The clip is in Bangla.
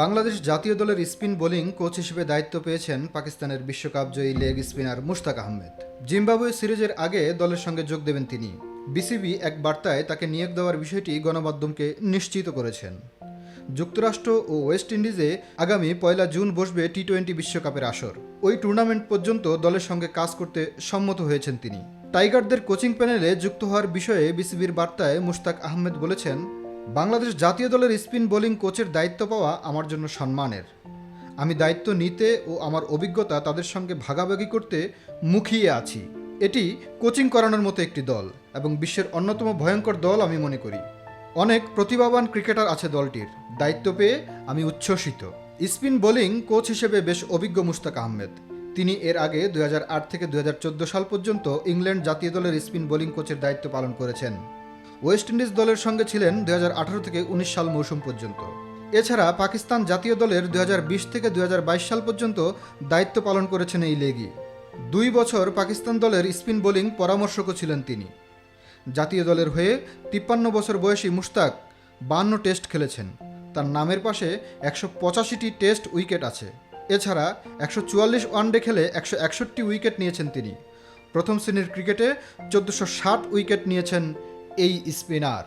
বাংলাদেশ জাতীয় দলের স্পিন বোলিং কোচ হিসেবে দায়িত্ব পেয়েছেন পাকিস্তানের বিশ্বকাপ জয়ী leg spinner Mushtaq Ahmed. Zimbabwe সিরিজের আগে দলের সঙ্গে যোগ দেবেন তিনি। বিসিবি এক বার্তায় তাকে নিয়োগ দেওয়ার বিষয়টি গণমাধ্যমকে নিশ্চিত করেছেন। যুক্তরাষ্ট্র ও ওয়েস্ট ইন্ডিজে আগামী পয়লা জুন বসবে টি টোয়েন্টি বিশ্বকাপের আসর। ওই টুর্নামেন্ট পর্যন্ত দলের সঙ্গে কাজ করতে সম্মত হয়েছেন তিনি। টাইগারদের কোচিং প্যানেলে যুক্ত হওয়ার বিষয়ে বিসিবির বার্তায় মুশতাক আহমেদ বলেছেন বাংলাদেশ জাতীয় দলের স্পিন বোলিং কোচের দায়িত্ব পাওয়া আমার জন্য সম্মানের। আমি দায়িত্ব নিতে ও আমার অভিজ্ঞতা তাদের সঙ্গে ভাগাভাগি করতে মুখিয়ে আছি। এটি কোচিং করানোর মতো একটি দল এবং বিশ্বের অন্যতম ভয়ঙ্কর দল আমি মনে করি। অনেক প্রতিভাবান ক্রিকেটার আছে দলটির। দায়িত্ব পেয়ে আমি উচ্ছ্বসিত। স্পিন বোলিং কোচ হিসেবে বেশ অভিজ্ঞ মুস্তাক আহমেদ। তিনি এর আগে দুই হাজার আট থেকে দুই হাজার চোদ্দ সাল পর্যন্ত ইংল্যান্ড জাতীয় দলের স্পিন বোলিং কোচের দায়িত্ব পালন করেছেন। ওয়েস্ট ইন্ডিজ দলের সঙ্গে ছিলেন দু হাজার আঠারো থেকে উনিশ সাল মৌসুম পর্যন্ত। এছাড়া পাকিস্তান জাতীয় দলের দু হাজার বিশ থেকে দু হাজার বাইশ সাল পর্যন্ত দায়িত্ব পালন করেছেন এই লেগি। দুই বছর পাকিস্তান দলের স্পিন বোলিং পরামর্শকও ছিলেন তিনি। জাতীয় দলের হয়ে তিপ্পান্ন বছর বয়সী মুশতাক বান্ন টেস্ট খেলেছেন। তার নামের পাশে একশো পঁচাশিটি টেস্ট উইকেট আছে। এছাড়া একশো চুয়াল্লিশ ওয়ানডে খেলে একশো একষট্টি উইকেট নিয়েছেন তিনি। প্রথম শ্রেণির ক্রিকেটে চোদ্দোশো ষাট উইকেট নিয়েছেন এই স্পিনার